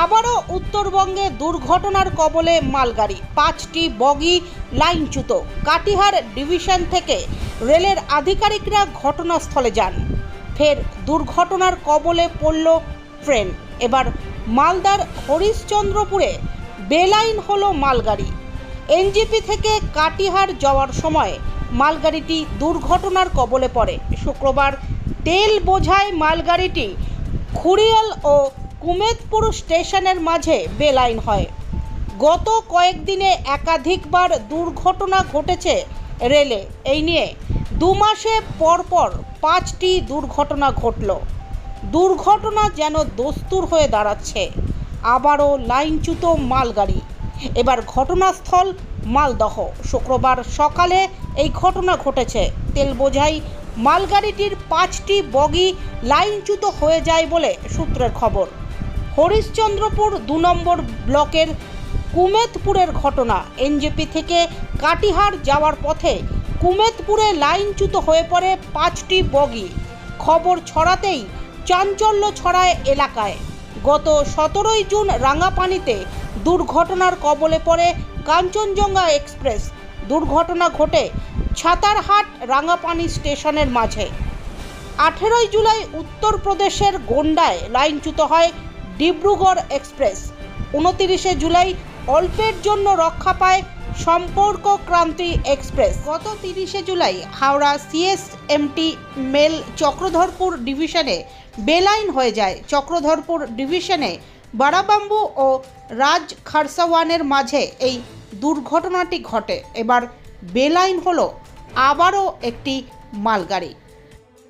আবারও উত্তরবঙ্গে দুর্ঘটনার কবলে মালগাড়ি, পাঁচটি বগি লাইনচ্যুত। কাটিহার ডিভিশন থেকে রেলের আধিকারিকরা ঘটনাস্থলে যান। ফের দুর্ঘটনার কবলে পড়ল ট্রেন। এবার মালদার হরিশ্চন্দ্রপুরে বেলাইন হলো মালগাড়ি। এনজিপি থেকে কাটিহার যাওয়ার সময় মালগাড়িটি দুর্ঘটনার কবলে পড়ে। শুক্রবার তেল বোঝাই মালগাড়িটি খুরিয়াল ও কুমেদপুর স্টেশনের মাঝে বেলাইন হয়। গত কয়েকদিনে একাধিকবার দুর্ঘটনা ঘটেছে রেলে। এই নিয়ে দু মাসে পরপর পাঁচটি দুর্ঘটনা ঘটল। দুর্ঘটনা যেন দস্তুর হয়ে দাঁড়াচ্ছে। আবারও লাইনচ্যুত মালগাড়ি। এবার ঘটনাস্থল মালদহ। শুক্রবার সকালে এই ঘটনা ঘটেছে। তেল বোঝাই, মালগাড়িটির পাঁচটি বগি লাইনচ্যুত হয়ে যায় বলে সূত্রের খবর। হরিশ্চন্দ্রপুর দু নম্বর ব্লকের কুমেদপুরের ঘটনা। এনজেপি থেকে কাটিহার যাওয়ার পথে কুমেদপুরে লাইনচ্যুত হয়ে পড়ে পাঁচটি বগি। খবর ছড়াতেই চাঞ্চল্য ছড়ায় এলাকায়। গত সতেরোই জুন রাঙাপানিতে দুর্ঘটনার কবলে পড়ে কাঞ্চনজঙ্ঘা এক্সপ্রেস। দুর্ঘটনা ঘটে ছাতারহাট রাঙাপানি স্টেশনের মাঝে। আঠেরোই জুলাই উত্তরপ্রদেশের গোন্ডায় লাইনচ্যুত হয় ডিব্রুগড় এক্সপ্রেস। উনতিরিশে জুলাই অল্পের জন্য রক্ষা পায় সম্পর্ক ক্রান্তি এক্সপ্রেস। গত তিরিশে July Howrah CSMT mail Chakradharpur ডিভিশনে বেলাইন হয়ে যায়। চক্রধরপুর ডিভিশনে বারাবাম্বু ও রাজ খারসাওয়ানের মাঝে এই দুর্ঘটনাটি ঘটে। এবার বেলাইন হলো আবারও একটি মালগাড়ি।